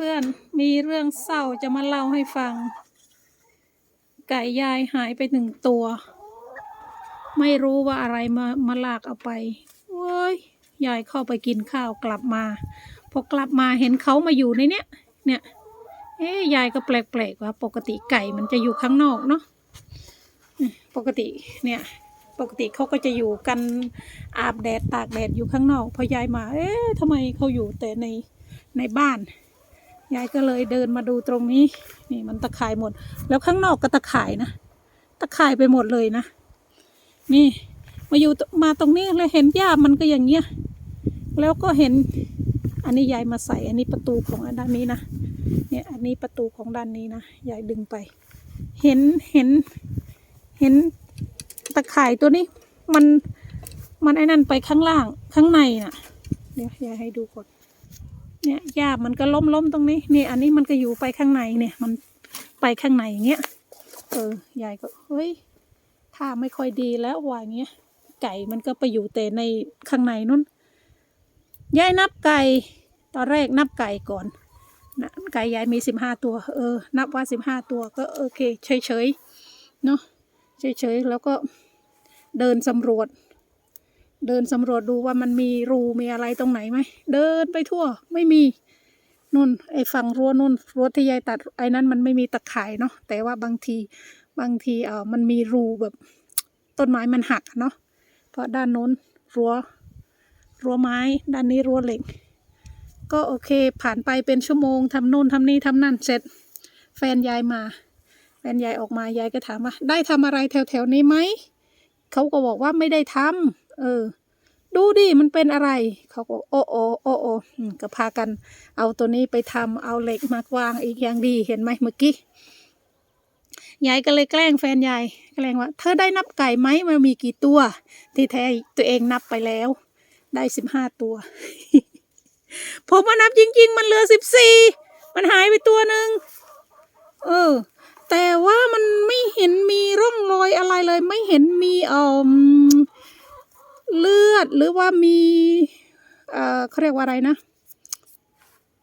พื่อนๆ มีเรื่องเศร้าจะมาเล่าให้ฟัง ไก่ยายหายไปหนึ่งตัว ไม่รู้ว่าอะไรมามาลากเอาไปโอ้ยยายเข้าไปกินข้าวกลับมา พอกลับมาเห็นเขามาอยู่ในเนี้ยเนี่ยเอ๊ะยายก็แปลกๆว่าปกติไก่มันจะอยู่ข้างนอกเนาะปกติเนี่ยปกติเขาก็จะอยู่กันอาบแดดตากแดดอยู่ข้างนอก พอยายมา เอ๊ะทำไมเขาอยู่แต่ในในบ้าน ยายก็เลยเดินมาดูตรงนี้ นี่มันตะข่ายหมด แล้วข้างนอกก็ตะข่ายนะ ตะข่ายไปหมดเลยนะ นี่ มาอยู่มาตรงนี้เลยเห็นหญ้ามันก็อย่างเงี้ย แล้วก็เห็น อันนี้ยายมาใส่ อันนี้ประตูของอันด้านนี้นะ เนี่ย อันนี้ประตูของด้านนี้นะ ยายดึงไป เห็น เห็น เห็นตะข่ายตัวนี้ มัน มันไอ้นั่นไปข้างล่าง ข้างในน่ะ เดี๋ยวยายให้ดูก่อน เนี่ยหญ้ามันก็ล้มล้มตรงนี้นี่อันนี้มันก็อยู่ไปข้างในเนี่ย มันไปข้างในอย่างเงี้ยเออยายก็เฮ้ยถ้าไม่ค่อยดีแล้วว่าอย่างเงี้ยไก่มันก็ไปอยู่แต่ในข้างในนู่นยายนับไก่ตอนแรกนับไก่ก่อนนะไก่ยายมีสิบห้าตัว เออ นับว่าสิบห้าตัวก็โอเคเฉยเฉยๆเนาะเฉยเฉยๆแล้วก็เดินสำรวจ เดินสำรวจดูว่ามันมีรูมีอะไรตรงไหนไหม เดินไปทั่ว ไม่มีนู่น ไอ้ฝั่งรั้วนู่นรั้วที่ยายตัดไอ้นั้นมันไม่มีตะข่ายเนาะแต่ว่าบางทีบางทีเออมันมีรูแบบต้นไม้มันหักเนาะเพราะด้านโน้นรั้วรั้วไม้ ด้านนี้รั้วเหล็ก ก็โอเคผ่านไปเป็นชั่วโมงทำโน่นทำนี่ทำนั่นเสร็จ แฟนยายมา แฟนยายออกมายายก็ถามว่า ได้ทำอะไรแถวแถวๆนี้ไหมเขาก็บอกว่าไม่ได้ทำ เออ ดูดิมันเป็นอะไร เขาก็โอ้โอโอ้โออืมก็พากัน เอาตัวนี้ไปทำเอาเหล็กมาวางอีกอย่างดีเห็นไหมเมื่อกี้ยายก็เลยแกล้งแฟนยายแกล้งว่า เธอได้นับไก่ไหมมันมีกี่ตัว ที่แท้ตัวเองนับไปแล้ว ได้สิบห้าตัวผมมานับจริง ๆ มันเหลือสิบสี่มันหายไปตัวหนึ่งเออ แต่ว่ามันไม่เห็นมีร่องรอยอะไรเลย ไม่เห็นมีเอ่อ เลือดหรือว่ามีเอ่อเขาเรียกว่าอะไรนะ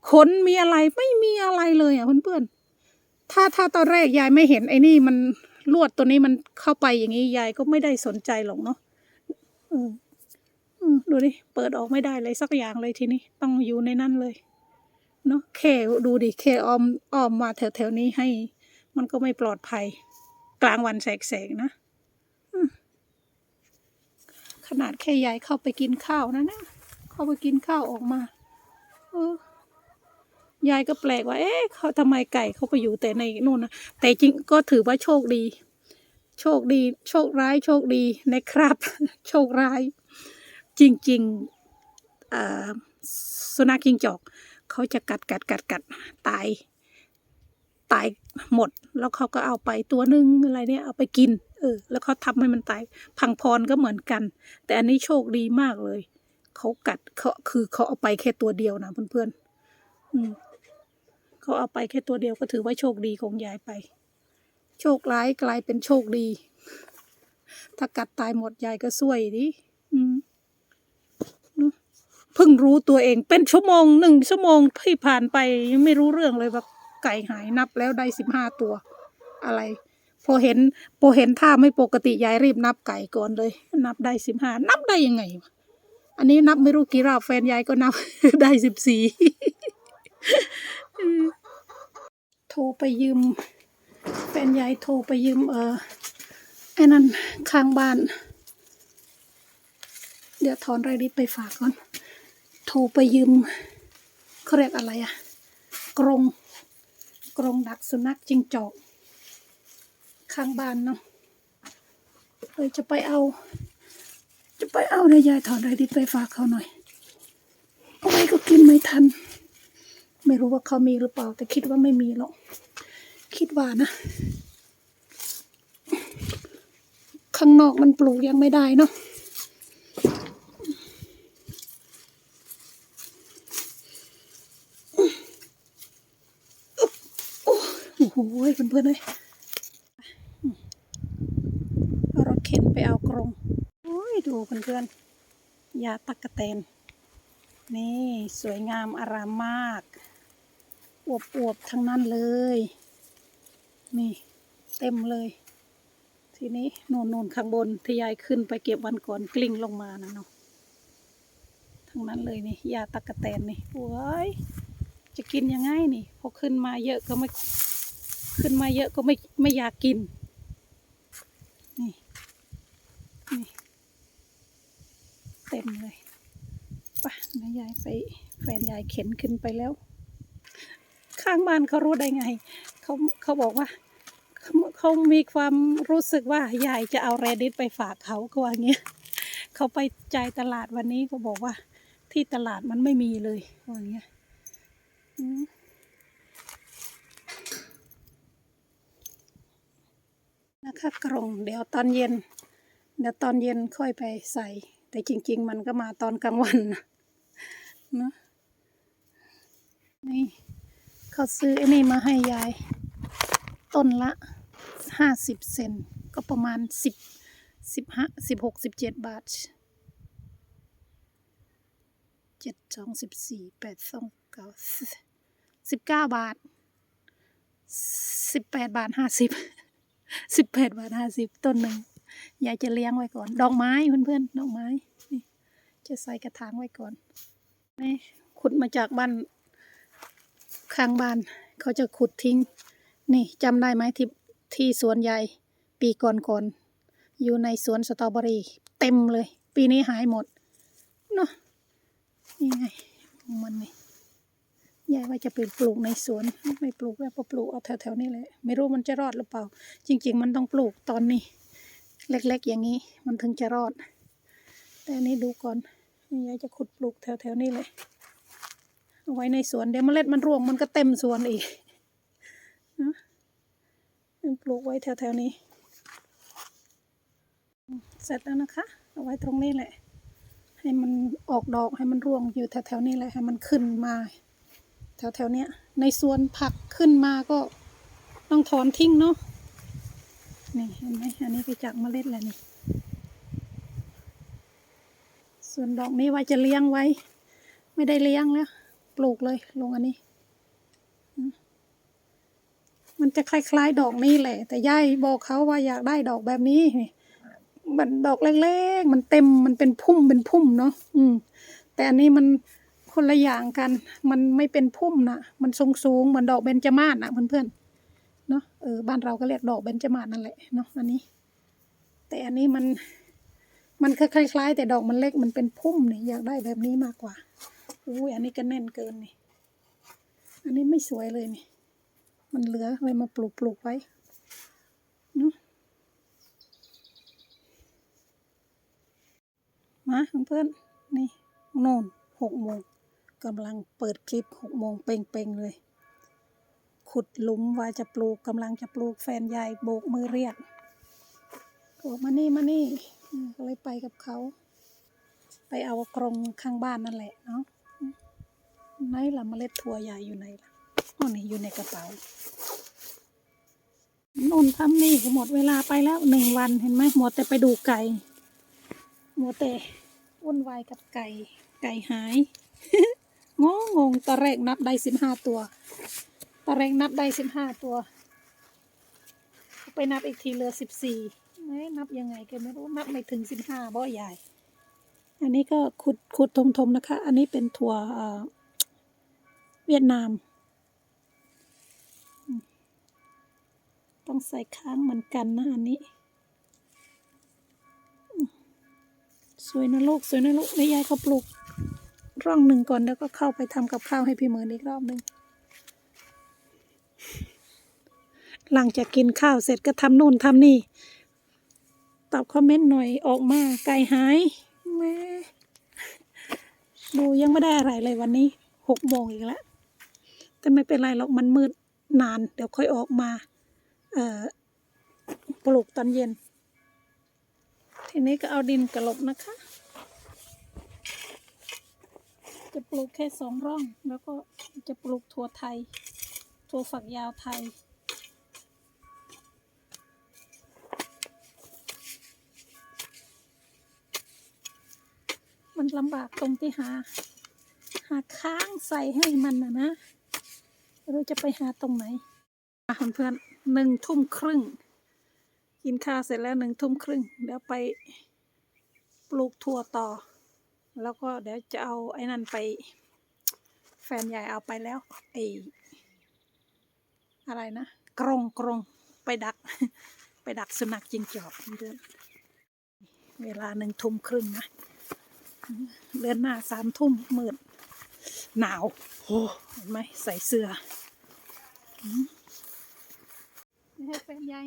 ขนมีอะไรไม่มีอะไรเลยอะเพื่อนๆถ้าถ้าตอนแรกยายไม่เห็นไอ้นี่มันลวดตัวนี้มันเข้าไปอย่างนี้ยายก็ไม่ได้สนใจหรอกเนาะอืมอืมดูดิ เปิดออกไม่ได้เลยสักอย่างเลยทีนี้ ต้องอยู่ในนั้นเลย เนาะแค่ดูดิแค่ออมอ้อมมาแถวๆนี้ให้ มันก็ไม่ปลอดภัย กลางวันแสกๆนะ ขนาดแค่ยายเข้าไปกินข้าวนะนะเข้าไปกินข้าวออกมา เออยายก็แปลกว่า เอ๊ะเขาทำไมไก่เขาไปอยู่แต่ในนู่นนะแต่จริงก็ถือว่าโชคดี โชคดี โชคร้าย โชคดีนะครับ โชคร้าย จริงๆอสุนัขจิงจอก เขาจะกัดกัดกัดกัดตาย ตายหมด แล้วเขาก็เอาไปตัวหนึ่งอะไรเนี่ยเอาไปกิน เออ แล้วเขาทำให้มันตาย พังพรก็เหมือนกัน แต่อันนี้โชคดีมากเลย เขากัดเขาคือเขาเอาไปแค่ตัวเดียวนะเพื่อนๆอืมเขาเอาไปแค่ตัวเดียวก็ถือว่าโชคดีของยายไป โชคร้ายกลายเป็นโชคดี ถ้ากัดตายหมดยายก็ซวยดิอืมนอะเพิ่งรู้ตัวเองเป็นชั่วโมงหนึ่งชั่วโมงที่ผ่านไปยังไม่รู้เรื่องเลยว่าไก่หายนับแล้วได้สิบห้าตัว อะไร พอเห็นพอเห็นท่าไม่ปกติยายรีบนับไก่ก่อนเลย นับได้สิบห้านับได้ยังไงวะอันนี้นับไม่รู้กี่รอบแฟนยายก็นับ ได้สิบสี่โทรไปยืม แฟนยายโทรไปยืม เออไอ้นั่นข้างบ้าน เดี๋ยวถอนรายดิไปฝากก่อน โทรไปยืมเขาเรียกอะไรอะกรงกรงดักสุนัขจิงจอก ข้างบ้านเนาะเลยจะไปเอา จะไปเอาเดี๋ยยายถอนรายดิไปฝากเขาหน่อยเอาไว้ก็กินไม่ทัน ไม่รู้ว่าเขามีหรือเปล่า แต่คิดว่าไม่มีหรอก คิดว่านะ ข้างนอกมันปลูกยังไม่ได้เนาะโอ้โหเพื่อนๆเลยเอารถเข็นไปเอากรงโอ้ย ดูเพื่อนๆยาตักกะแตน นี่สวยงามอารามมาก อวบๆทั้งนั้นเลย นี่เต็มเลย ทีนี้โน่นโน่นข้างบนที่ยายขึ้นไปเก็บวันก่อนกลิ้งลงมานะเนาะทั้งนั้นเลยนี่ยาตะกะแตนนี่โอ้ยจะกินยังไงนี่พอขึ้นมาเยอะก็ไม่ขึ้นมาเยอะก็ไม่ไม่อยากกิน นี่ นี่ เต็มเลยไปะนายยายไปแฟนยายเข็นขึ้นไปแล้ว ข้างบ้านเขารู้ได้ไง เขาเขาบอกว่าเขาเขามีความรู้สึกว่ายายจะเอาแรดิตไปฝากเขาก็ว่าเงี้ยเขาไปจ่ายตลาดวันนี้ก็บอกว่า ที่ตลาดมันไม่มีเลยว่าเงี้ยนะคะกรงเดี๋ยวตอนเย็น เดี๋ยวตอนเย็นค่อยไปใส่ แต่จริง ๆ มันก็มาตอนกลางวันนะเนอะนี่เขาซื้อไอ้นี่มาให้ยาย ต้นละห้าสิบเซนก็ประมาณสิบสิบห้าสิบหกสิบเจ็ดบาทเจ็ดสองสิบสี่แปดสองเก้าสิบเก้าบาทสิบแปดบาทห้าสิบสิบแปดบาทห้าสิบต้นหนึ่ง ยายจะเลี้ยงไว้ก่อน ดอกไม้เพื่อนๆ ดอกไม้นี่จะใส่กระถางไว้ก่อนนี่ขุดมาจากบ้านข้างบ้าน เขาจะขุดทิ้ง นี่จำได้ไหมที่ที่สวนใหญ่ปีก่อนก่อนๆอยู่ในสวนสตรอเบอรี่เต็มเลย ปีนี้หายหมดเนาะนี่ไงมันนี่ยายว่าจะไปปลูกในสวน ไม่ปลูกแล้วพอปลูกเอาแถวๆนี้แหละไม่รู้มันจะรอดหรือเปล่า จริง ๆ มันต้องปลูกตอนนี้ เล็กๆ อย่างนี้มันถึงจะรอด แต่อันนี้ดูก่อนยายจะขุดปลูกแถวๆนี้เลย เอาไว้ในสวนเดี๋ยวเมล็ดมันร่วงมันก็เต็มสวนอีกนะปลูกไว้แถวๆนี้ เสร็จแล้วนะคะ เอาไว้ตรงนี้แหละ ให้มันออกดอกให้มันร่วงอยู่แถวๆนี้แหละให้มันขึ้นมา แถวๆเนี้ยในสวนผักขึ้นมาก็ต้องถอนทิ้งเนาะ นี่เห็นไหมอันนี้ไปจากเมล็ดแหละนี่ ส่วนดอกนี้ว่าจะเลี้ยงไว้ ไม่ได้เลี้ยงแล้ว ปลูกเลยลงอันนี้ มันจะคล้ายๆ ดอกนี้แหละ แต่ยายบอกเขาว่าอยากได้ดอกแบบนี้มันดอกเล็กๆ มันเต็มมันเป็นพุ่มเป็นพุ่มเนาะอืม แต่อันนี้มันคนละอย่างกัน มันไม่เป็นพุ่มนะมันสูงสูงๆเหมือนดอกเบญจมาศนะเพื่อนๆ เนาะเออบ้านเราก็เรียกดอกเบญจมาศนั่นแหละเนาะอันนี้ แต่อันนี้มัน มันคล้ายๆแต่ดอกมันเล็กมันเป็นพุ่มเนี่ยอยากได้แบบนี้มากกว่าอุ้ยอันนี้ก็แน่นเกินนี่ อันนี้ไม่สวยเลยนี่ มันเหลือเลยมาปลูกปลูกไว้เนอะมาเพื่อนนี่โน่นหกโมงกำลังเปิดคลิปหกโมงเป่งๆเลย ขุดหลุมว่าจะปลูกกำลังจะปลูกแฟนยายโบกมือเรียกบอกมานี่มานี่อืมก็เลยไปกับเขา ไปเอากรงข้างบ้านนั่นแหละเนาะไหนล่ะเมล็ดถั่วใหญ่อยู่ไหนล่ะอ๋อนี่อยู่ในกระเป๋านุ่นทำนี่ก็หมดเวลาไปแล้วหนึ่งวันเห็นไหมหมดแต่ไปดูไก่หมดแต่วุ่นวายกับไก่ ไก่หายงงงงตอนแรกนับได้สิบห้าตัว ตอนแรกนับได้สิบห้าตัว ไปนับอีกทีเหลือสิบสี่แม่นับยังไงก็ไม่รู้นับไม่ถึงสิบห้าบ่ใหญ่ อันนี้ก็ขุดขุดทมทมๆนะคะ อันนี้เป็นถั่วเวียดนาม ต้องใส่ค้างเหมือนกันนะอันนี้สวยนะลูกสวยนะลูกแม่ยายเขาปลูกร่องหนึ่งก่อนแล้วก็เข้าไปทำกับข้าวให้พี่เหมือนอีกรอบหนึ่ง หลังจากกินข้าวเสร็จก็ทำนู่นทำนี่ ตอบคอมเมนต์หน่อยออกมาไก่หายแม่ดูยังไม่ได้อะไรเลยวันนี้หกโมงอีกแล้ว แต่ไม่เป็นไรหรอกมันมืดนาน เดี๋ยวค่อยออกมา เอ่อปลูกตอนเย็น ทีนี้ก็เอาดินกระลบนะคะ จะปลูกแค่สองร่อง แล้วก็จะปลูกถั่วไทย ถั่วฝักยาวไทย มันลำบากตรงที่หา หาค้างใส่ให้มันนะนะเราจะไปหาตรงไหนอะเพื่อนหนึ่งทุ่มครึ่ง กินข้าวเสร็จแล้วหนึ่งทุ่มครึ่งเดี๋ยวไปปลูกถั่วต่อ แล้วก็เดี๋ยวจะเอาไอ้นั่นไป แฟนใหญ่เอาไปแล้วไอ อะไรนะกรงกรงไปดัก ไปดักสุนัขจิงจอกเดือนเวลาหนึ่งทุ่มครึ่งนะเดือนหน้าสามทุ่มมืดหนาวโอ้เห็นไหมใส่เสื้อให้แฟนใหญ่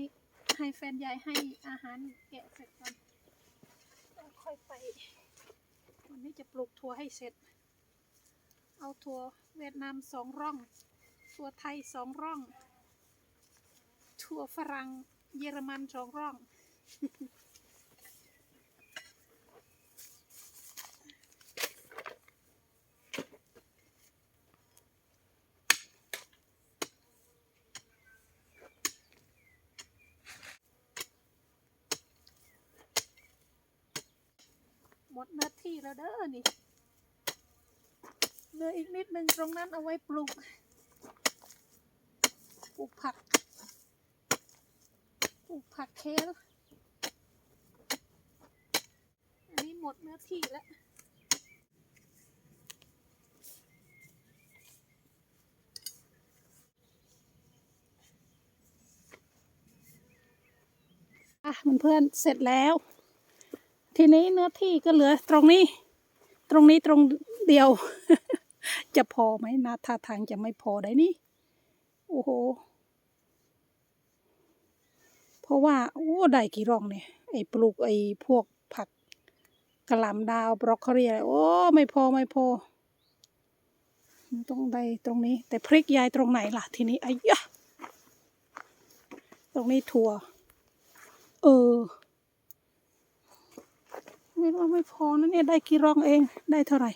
ให้แฟนใหญ่ให้อาหารแกะเสร็จก่อนค่อยไป วันนี้จะปลูกถั่วให้เสร็จ เอาถั่วเวียดนามสองร่องถั่วไทยสองร่อง ถั่วฝรั่งเยอรมันสองร่อง หมดหน้าที่แล้วเด้อนี่เหลืออีกนิดนึงตรงนั้นเอาไว้ปลูกปลูกผัก ลูกผักเคลอันนี้หมดเนื้อที่แล้วอะเพื่อนๆเสร็จแล้ว ทีนี้เนื้อที่ก็เหลือตรงนี้ ตรงนี้ตรงเดียว จะพอไหมนะท่าทางจะไม่พอได้นี่ โอ้โห ราะว่า โอ้ ได้กี่ร่องเนี่ย ไอ้ปลูกไอ้พวกผักกระหล่ำดาวบรอกโคลีอะไร โอ้ ไม่พอไม่พอต้องได้ตรงนี้ แต่พริกยายตรงไหนล่ะ ทีนี้ไอ้ยะตรงนี้ถั่ว เออ ไม่ว่าไม่พอนะเนี่ยได้กี่ร่องเอง ได้เท่าไหร่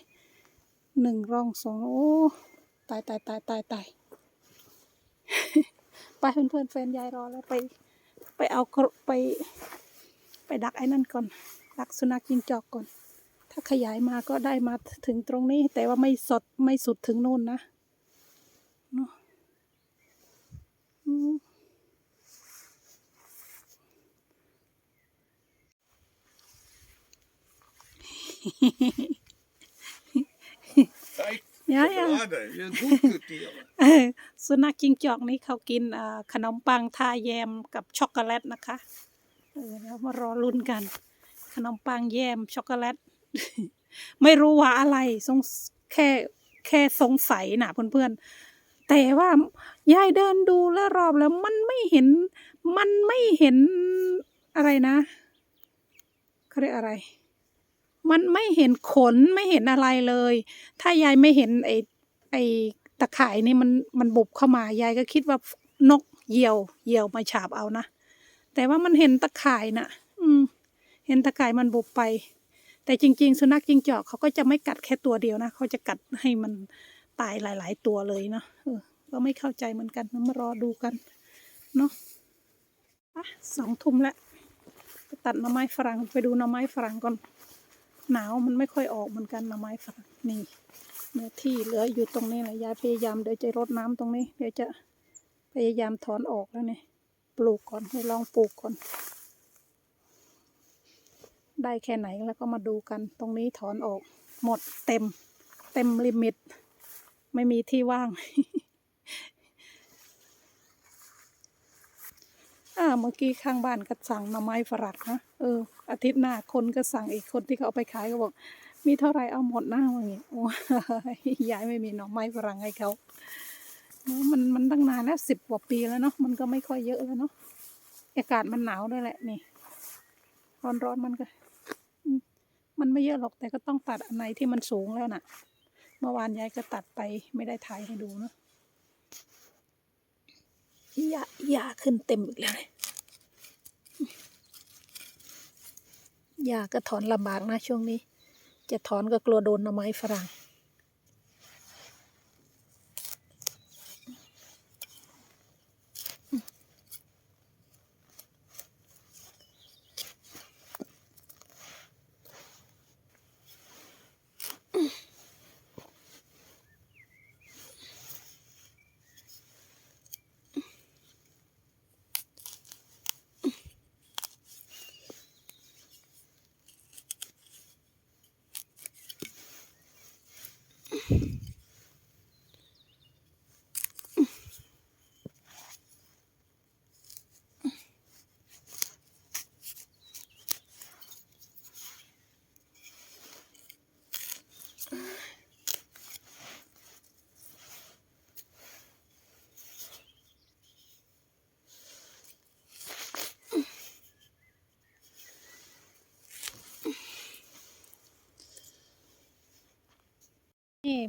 หนึ่งร่องสองโอ้ตายตายตายตายตายไปเพื่อนเพื่อนแฟนยายรอแล้วไป ไปเอาไป ไปดักไอ้นั่นก่อน ดักสุนัขยิงจอกก่อน ถ้าขยายมาก็ได้มาถึงตรงนี้ แต่ว่าไม่สดไม่สุดถึงนู่นนะเนาะอืม Kijk, Ja, ja. chocolade. Je goed kuteren. เออสุนัขจิงจอกนี่เขากินเอ่อขนมปังทาแยมกับช็อกโกแลตนะคะเออแล้วมารอลุ้นกัน ขนมปังแยมช็อกโกแลต ไม่รู้ว่าอะไรสงแค่แค่สงสัยนะเพื่อนๆแต่ว่ายายเดินดูแล้วรอบแล้วมันไม่เห็น มันไม่เห็นอะไรนะเขาเรียกอะไร มันไม่เห็นขนไม่เห็นอะไรเลย ถ้ายายไม่เห็นไอ้ไอ้ตะข่ายนี่มันมันบุบเข้ามายายก็คิดว่านกเหยี่ยวเหยี่ยวมาฉาบเอานะแต่ว่ามันเห็นตะข่ายน่ะ อืม เห็นตะข่ายมันบุบไป แต่จริง ๆ สุนัขจิงจอกเขาก็จะไม่กัดแค่ตัวเดียวนะเขาจะกัดให้มันตายหลาย ๆ ตัวเลยเนาะเออก็ไม่เข้าใจเหมือนกันมารอดูกันเนาะอะสองทุ่มแล้วไปตัดหน่อไม้ฝรั่งไปดูหน่อไม้ฝรั่งก่อน หนาวมันไม่ค่อยออกเหมือนกันหน่อไม้ฝรั่งนี่เนื้อที่เหลืออยู่ตรงนี้แหละยายพยายามเดี๋ยวจะรดน้ำตรงนี้ เดี๋ยวจะพยายามถอนออกแล้วเนี่ยปลูกก่อนให้ลองปลูกก่อน ได้แค่ไหนแล้วก็มาดูกัน ตรงนี้ถอนออก หมดเต็ม เต็มลิมิต ไม่มีที่ว่าง อ่าเมื่อกี้ข้างบ้านก็สั่งหน่อไม้ฝรั่งนะเออ อาทิตย์หน้าคนก็สั่งอีกคนที่เขาเอาไปขายก็บอก มีเท่าไหรเอาหมดหน้าว่าอย่างงี้โอ้ยยายไม่มีหน่อไม้ฝรั่งให้เขาเนอะมันมันตั้งนานแล้วสิบกว่าปีแล้วเนาะมันก็ไม่ค่อยเยอะแล้วเนาะอากาศมันหนาวด้วยแหละนี่ ร้อนร้อนมันก็มมันไม่เยอะหรอกแต่ก็ต้องตัดอันไหนที่มันสูงแล้วน่ะ เมื่อวานยายก็ตัดไปไม่ได้ถ่ายให้ดูเนาะ หญ้าหญ้าขึ้นเต็มอีกแล้วเนี่ยหญ้าก็ถอนลำบากนะช่วงนี้ จะถอนก็กลัวโดนหน่อไม้ฝรั่ง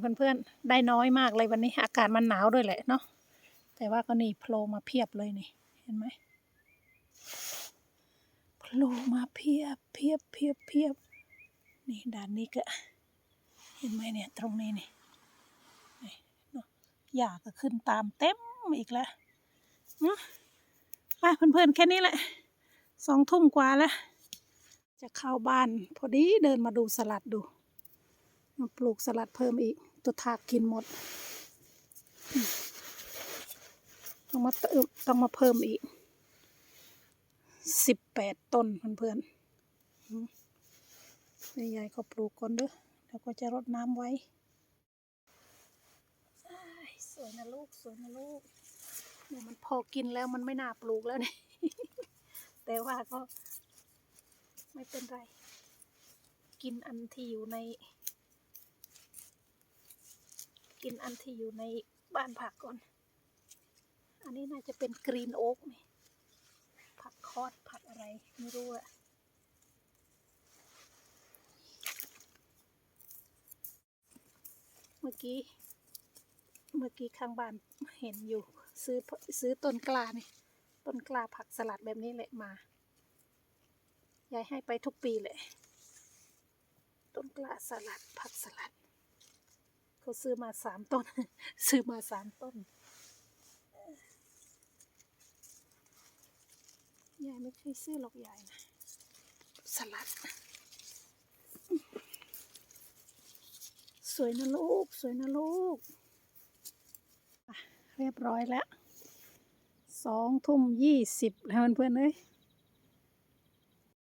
เพื่อนๆ ได้น้อยมากเลยวันนี้ อากาศมันหนาวด้วยแหละเนาะ แต่ว่าก็นี่โผล่มาเพียบเลยนี่ เห็นไหมโผล่มาเพียบเพียบเพียบเพียบ นี่ด้านนี้ก็ เห็นไหมเนี่ยตรงนี้นี่นี่เนาะหญ้าก็ขึ้นตามเต็มอีกแล้วเนาเพื่อนๆ แค่นี้แหละ สองทุ่มกว่าแล้ว จะเข้าบ้าน พอดีเดินมาดูสลัดดู มาปลูกสลัดเพิ่มอีก ตัวถากกินหมด ต้องมาเติมต้องมาเพิ่มอีกสิบแปดต้นเพื่อนๆอืมแม่ยายก็ปลูกก่อนเด้อแล้วก็จะรดน้ำไว้สวยนะลูกสวยนะลูกเนี่ยมันพอกินแล้วมันไม่น่าปลูกแล้วเนี่ยแต่ว่าก็ไม่เป็นไร กินอันที่อยู่ใน กินอันที่อยู่ในบ้านผักก่อน อันนี้น่าจะเป็นกรีนโอ๊กนี่ผักคอดผักอะไรไม่รู้อะเมื่อกี้ เมื่อกี้ข้างบ้านเห็นอยู่ ซื้อซื้อต้นกล้านี่ต้นกล้าผักสลัดแบบนี้แหละมายายให้ไปทุกปีเลย ต้นกล้าสลัดผักสลัด เขาซื้อมาสามต้น ซื้อมาสามต้นยายไม่เคยซื้อหรอกยายนะสลัด สวยนะลูก สวยนะลูก เรียบร้อยแล้วสองทุ่มยี่สิบแล้วเพื่อนเอ้ย